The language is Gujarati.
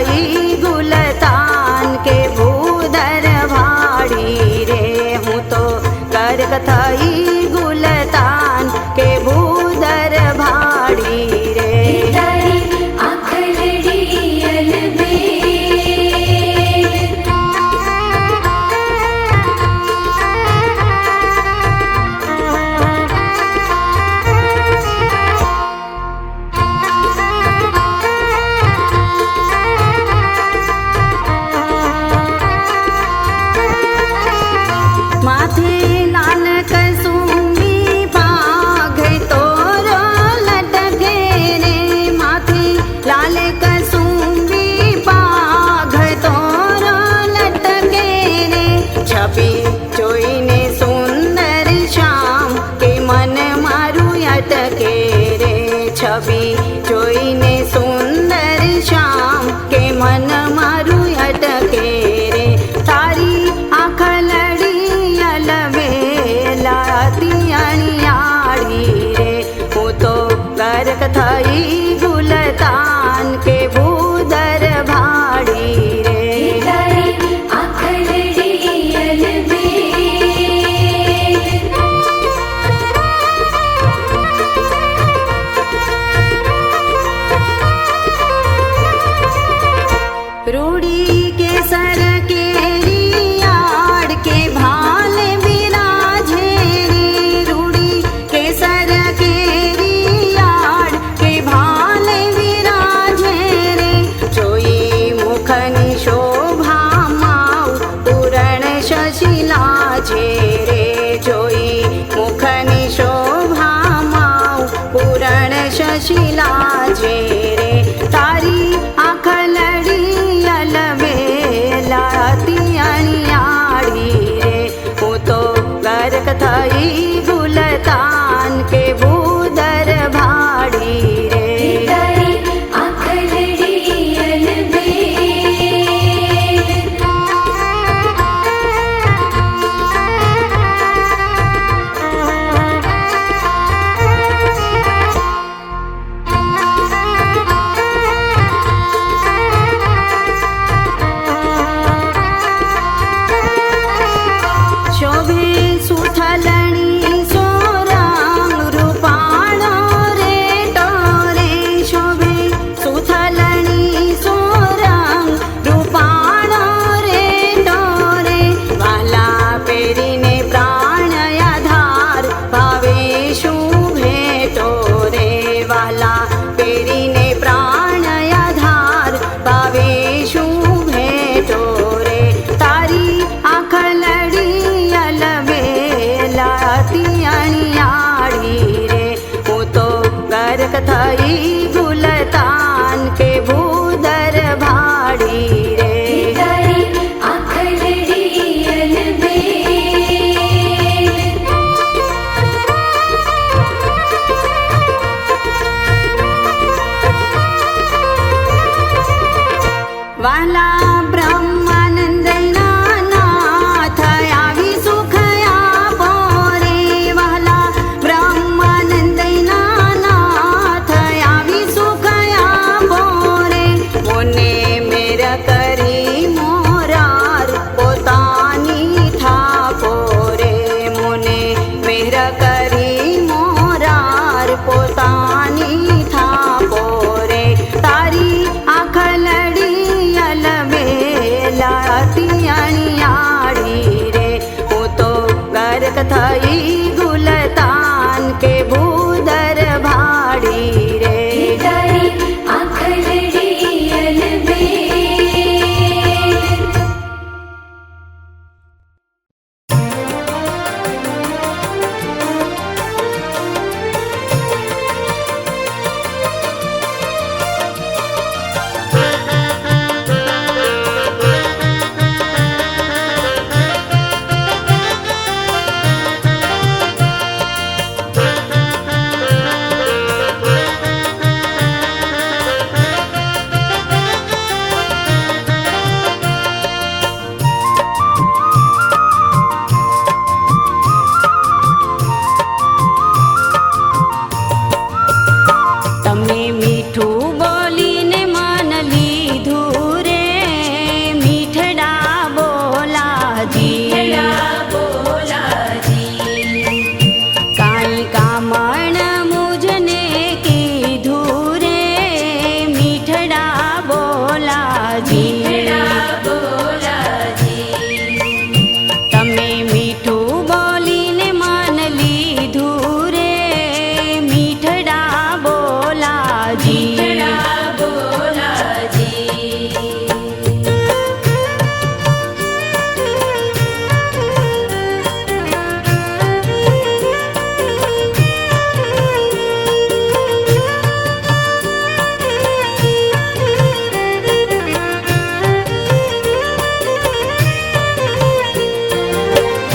ગઈ ગુલતાન કે ભૂધર વાળી રે હું તો કરક થઈ મટકે રે છબી જોઈને સુંદર શ્યામ કે મન મારું અટકે રે? તારી આંખ લડી અલવેલાતી थाई गुलता কথাই